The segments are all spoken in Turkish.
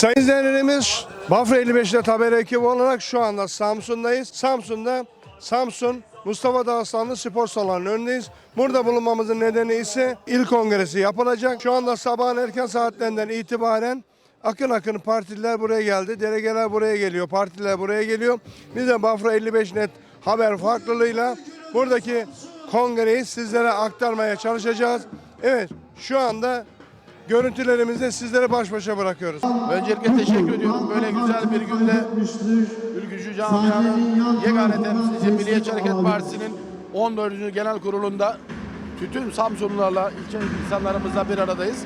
Sayın izleyenlerimiz Bafra 55'te haber ekibi olarak şu anda Samsun'dayız. Samsun'da Samsun Mustafa Dağıstanlı Spor Salonu'nun önündeyiz. Burada bulunmamızın nedeni ise il kongresi yapılacak. Şu anda sabahın erken saatlerinden itibaren akın akın partililer buraya geldi. Delegeler buraya geliyor, partiler buraya geliyor. Biz de Bafra 55 net haber farklılığıyla buradaki kongreyi sizlere aktarmaya çalışacağız. Evet şu anda görüntülerimizi sizlere baş başa bırakıyoruz. Öncelikle teşekkür ediyorum. Böyle güzel bir günde Ülkücü Camia'nın yegane temsilcisi Milliyetçi Hareket Partisi'nin 14. Genel Kurulu'nda bütün Samsunlularla, ilçe insanlarımızla bir aradayız.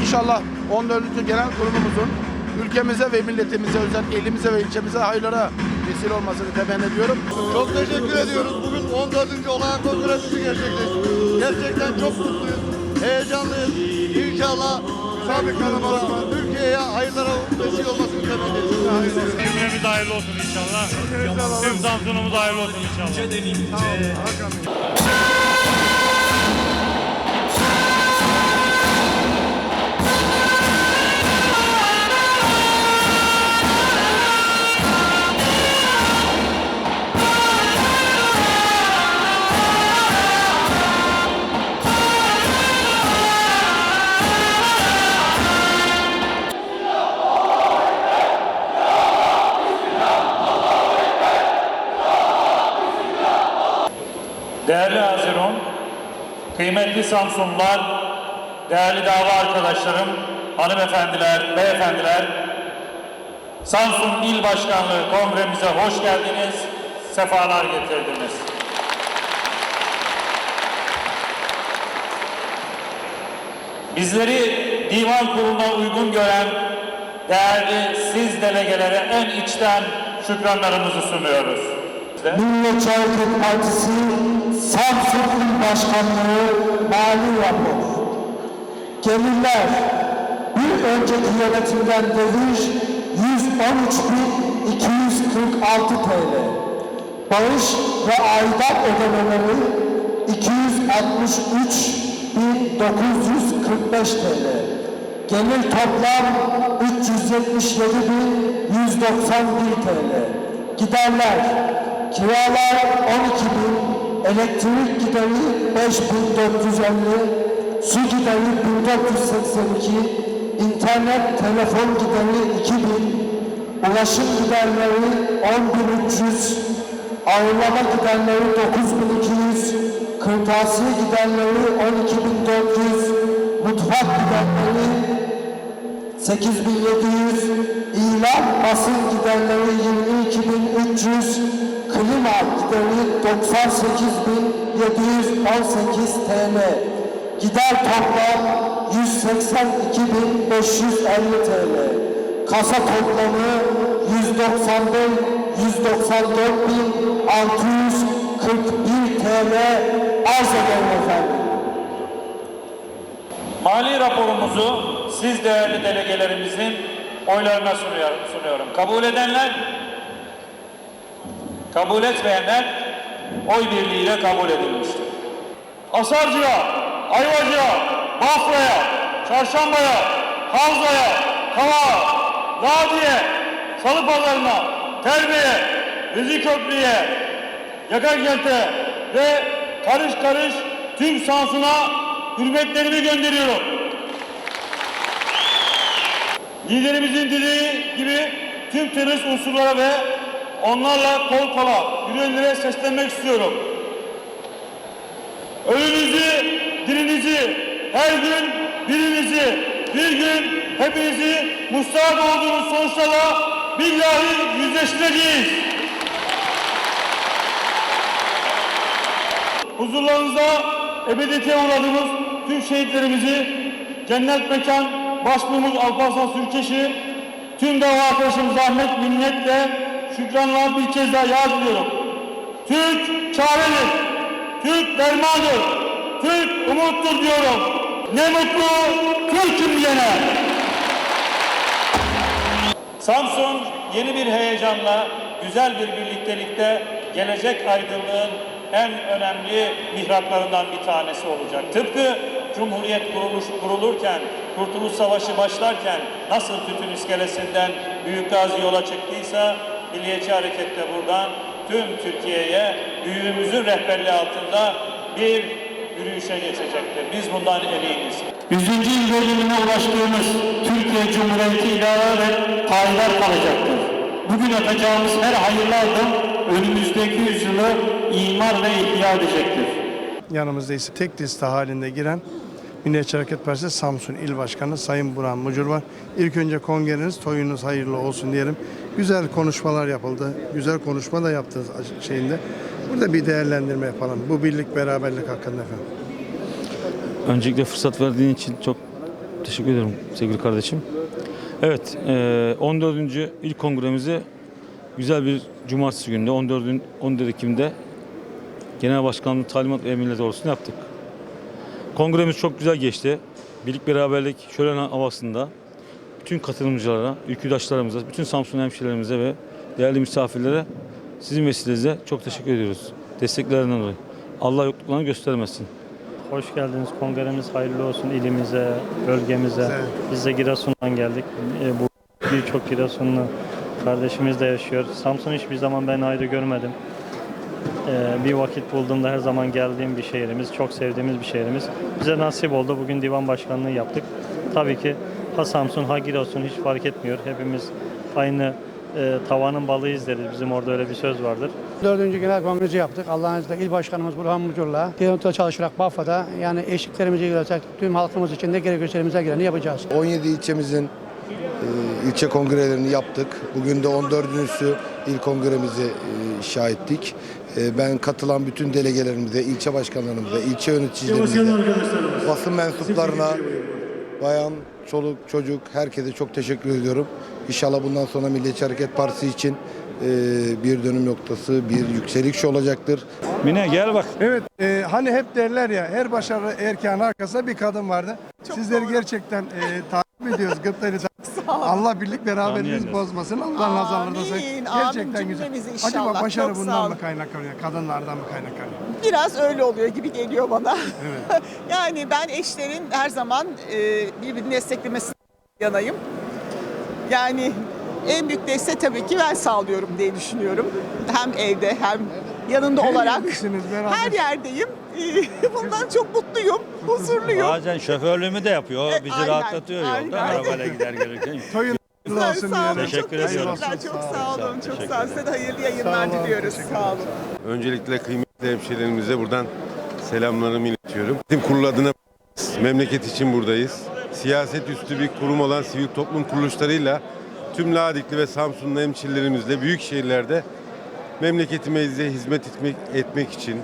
İnşallah 14. Genel Kurulumuzun ülkemize ve milletimize, özel elimize ve ilçemize hayırlara vesile olmasını temenni ediyorum. Çok teşekkür ediyoruz. Bugün 14. olağan kongresimizi gerçekleştiriyoruz. Gerçekten çok mutluyuz. Heyecanlıyız. İnşallah bir kalabalık var. Ülkeye hayırlara vesile olmasını temenni ediyoruz. Cümlemiz hayırlı olsun inşallah. Tüm Samsun'umuz hayırlı olsun inşallah. Değerli Haziran, kıymetli Samsunlular, değerli dava arkadaşlarım, hanımefendiler, beyefendiler, Samsun İl Başkanlığı kongremize hoş geldiniz, sefalar getirdiniz. Bizleri divan kuruluna uygun gören değerli siz delegelere en içten şükranlarımızı sunuyoruz. Milliyetçi Hareket Partisi Samsun Başkanlığı Mali Raporu. Gelirler bir önceki yönetimden devir 113.246 TL. Bağış ve aidat ödemeleri 263.945 TL. Gelir toplam 377.191 TL. Giderler kiralar 12.000, elektrik gideri 5.450, su gideri 1482, internet telefon gideri 2000, ulaşım giderleri 10.300, ağırlama giderleri 9.200, kırtasiye giderleri 12.400, mutfak giderleri 8700, ilan basın giderleri 22300, klima gideri 98718 TL. Gider toplam 182.550 TL. Kasa toplamı 194.641 TL arz ederim efendim. Mali raporumuzu siz değerli delegelerimizin oylarına sunuyor- sunuyorum. Kabul edenler, kabul etmeyenler oy birliğiyle kabul edilmiştir. Asarcı'ya, Ayvacı'ya, Bafra'ya, Çarşamba'ya, Havza'ya, Kava, Ladiye, Salıpazarı'na, Terbiye, Vezirköprü'ye, Yakakent'e ve karış karış tüm Samsun'a hürmetlerimi gönderiyorum. Liderimizin dediği gibi tüm terörist unsurlara ve onlarla kol kola yürüyenlere seslenmek istiyorum. Ölünüzü, dirinizi, her gün birinizi, bir gün hepinizi mustahat olduğunuz sonuçlarla billahi yüzleştireceğiz. Huzurlarınızda ebediyete uğradığımız tüm şehitlerimizi cennet mekan başbuğumuz Alparslan Sürkeş'i tüm dava arkadaşım zahmet minnetle şükranla bir kez daha yad ediyorum. Türk çaredir, Türk dermandır, Türk umuttur diyorum. Ne mutlu Türk'üm diyene. Samsun yeni bir heyecanla, güzel bir birliktelikte gelecek aydınlığın en önemli mihraklarından bir tanesi olacak. Tıpkı Cumhuriyet kuruluş, kurulurken, Kurtuluş Savaşı başlarken nasıl tütün iskelesinden Büyük Gazi yola çıktıysa Milliyetçi Hareket'te buradan tüm Türkiye'ye büyüğümüzün rehberliği altında bir yürüyüşe geçecektir. Biz bundan eminiz. 100. yıl dönümüne ulaştığımız Türkiye Cumhuriyeti ilave payidar kalacaktır. Bugün atacağımız her hayırlı adım önümüzdeki yüzyılı imar ve ihya edecektir. Yanımızda ise tek liste halinde giren Milliyetçi Hareket Partisi Samsun İl Başkanı Sayın Burhan Mucur var. İlk önce kongreniz, toyunuz hayırlı olsun diyelim. Güzel konuşmalar yapıldı. Güzel konuşma da yaptınız şeyinde. Burada bir değerlendirme yapalım. Bu birlik beraberlik hakkında efendim. Öncelikle fırsat verdiğin için çok teşekkür ederim sevgili kardeşim. Evet, eee, 14. ilk kongremizi güzel bir cumartesi gününde 14. 14 Ekim'de Genel Başkanlığı talimat ve emirleri doğrultusunda yaptık. Kongremiz çok güzel geçti. Birlik beraberlik şölen havasında bütün katılımcılara, ülküdaşlarımıza, bütün Samsun hemşehrilerimize ve değerli misafirlere sizin vesilenizle çok teşekkür ediyoruz. Desteklerinden dolayı. Allah yokluklarını göstermesin. Hoş geldiniz. Kongremiz hayırlı olsun ilimize, bölgemize. Biz de Giresun'dan geldik. E, bu birçok Giresunlu kardeşimiz de yaşıyor. Samsun hiçbir zaman ben ayrı görmedim. E, bir vakit bulduğumda her zaman geldiğim bir şehrimiz, çok sevdiğimiz bir şehrimiz. Bize nasip oldu. Bugün divan başkanlığı yaptık. Tabii ki ha Samsun ha Giresun hiç fark etmiyor. Hepimiz aynı e, tavanın balığıyız deriz. Bizim orada öyle bir söz vardır. Dördüncü Genel Kongresi yaptık. Allah'ın izniyle il başkanımız Burhan Mucur'la Devlet'te çalışarak Bafra'da yani eşliklerimizi görecek tüm halkımız için de gerekiyorsa elimizden geleni yapacağız. 17 ilçemizin e, ilçe kongrelerini yaptık. Bugün de 14.sü il kongremize e, şahittik. E, ben katılan bütün delegelerimize, ilçe başkanlarımıza, ilçe yöneticilerimize, basın mensuplarına, bayan, çoluk, çocuk herkese çok teşekkür ediyorum. İnşallah bundan sonra Milliyetçi Hareket Partisi için e, bir dönüm noktası, bir yükseliş olacaktır. Mine gel bak. Evet, e, hani hep derler ya her başarılı erkeğin arkasında bir kadın vardı. Sizleri gerçekten e, takip ediyoruz. Gıptayla Allah birlik beraberliğinizi bozmasın. Allah nazarlarına sakın. Amin, amin. Gerçekten güzel. Cümlemizi Acaba inşallah. başarı Çok sağ bundan olun. mı kaynaklanıyor? Kadınlardan mı kaynaklanıyor? Biraz öyle oluyor gibi geliyor bana. yani ben eşlerin her zaman e, birbirini desteklemesine yanayım. Yani en büyük destek tabii ki ben sağlıyorum diye düşünüyorum. Hem evde hem yanında olarak. Her yerdeyim. Bundan çok mutluyum, huzurluyum. Bazen şoförlüğümü de yapıyor. E, Bizi aynen, rahatlatıyor yolda. aynen. Arabayla gider gelirken. Sağ olsun olun. Teşekkür çok ediyorum. teşekkürler, çok sağ olun, çok sağ olun. Size de hayırlı yayınlar Sağ diliyoruz. Sağ olun. Öncelikle kıymetli hemşehrilerimize buradan selamlarımı iletiyorum. Bizim kurul adına memleket için buradayız. Siyaset üstü bir kurum olan sivil toplum kuruluşlarıyla tüm Ladikli ve Samsunlu hemşehrilerimizle büyük şehirlerde memleketimize hizmet etmek, etmek için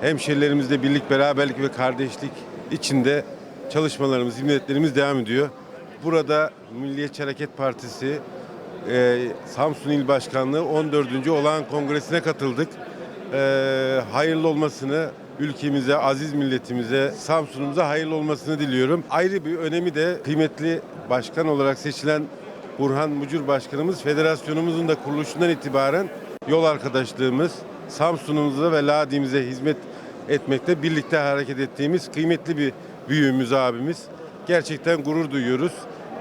hemşehrilerimizle birlik, beraberlik ve kardeşlik içinde çalışmalarımız, hizmetlerimiz devam ediyor. Burada Milliyetçi Hareket Partisi e, Samsun İl Başkanlığı 14. olağan kongresine katıldık. E, hayırlı olmasını ülkemize, aziz milletimize, Samsun'umuza hayırlı olmasını diliyorum. Ayrı bir önemi de kıymetli başkan olarak seçilen Burhan Mucur Başkanımız federasyonumuzun da kuruluşundan itibaren yol arkadaşlığımız, Samsun'umuza ve Ladi'mize hizmet etmekte birlikte hareket ettiğimiz kıymetli bir büyüğümüz abimiz. Gerçekten gurur duyuyoruz.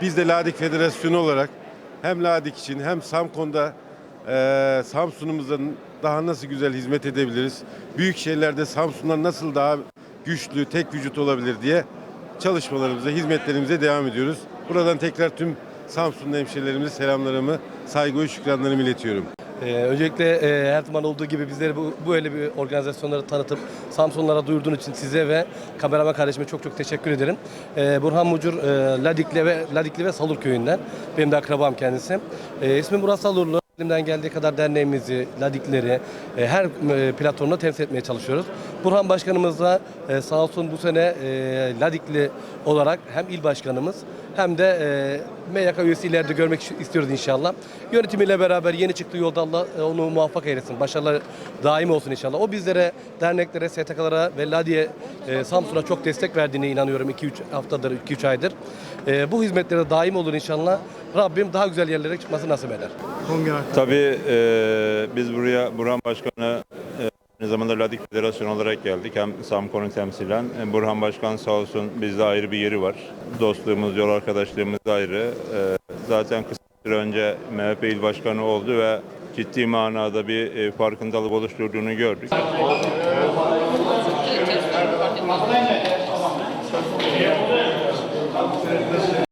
Biz de Ladik Federasyonu olarak hem Ladik için hem Samkon'da eee Samsun'umuza daha nasıl güzel hizmet edebiliriz? Büyük şehirlerde Samsun'dan nasıl daha güçlü, tek vücut olabilir diye çalışmalarımıza, hizmetlerimize devam ediyoruz. Buradan tekrar tüm Samsunlu hemşehrilerimize selamlarımı, saygı ve şükranlarımı iletiyorum. Ee, öncelikle e, her zaman olduğu gibi bizleri bu böyle bir organizasyonları tanıtıp Samsunlara duyurduğun için size ve kameraman kardeşime çok çok teşekkür ederim. Ee, Burhan Mucur e, Ladikli ve Ladikli ve Salur köyünden. Benim de akrabam kendisi. E, ismim Murat Salurlu. Elimden geldiği kadar derneğimizi, Ladikleri e, her e, platformda temsil etmeye çalışıyoruz. Burhan Başkanımızla e, sağ olsun bu sene e, Ladikli olarak hem il başkanımız hem de e, MYK üyesi ileride görmek istiyoruz inşallah. Yönetimiyle beraber yeni çıktığı yolda Allah e, onu muvaffak eylesin. Başarılar daim olsun inşallah. O bizlere, derneklere, STK'lara ve Ladiye e, Samsun'a çok destek verdiğine inanıyorum 2-3 haftadır, 2-3 aydır. E, bu hizmetlere daim olur inşallah. Rabbim daha güzel yerlere çıkması nasip eder. Tabii e, biz buraya Burhan Başkan'a e, Aynı zamanda Ladik Federasyonu olarak geldik. Hem Samkon'u temsilen. Hem Burhan Başkan sağ olsun bizde ayrı bir yeri var. Dostluğumuz, yol arkadaşlığımız da ayrı. Ee, Zaten kısa süre önce MHP il başkanı oldu ve ciddi manada bir e, farkındalık oluşturduğunu gördük.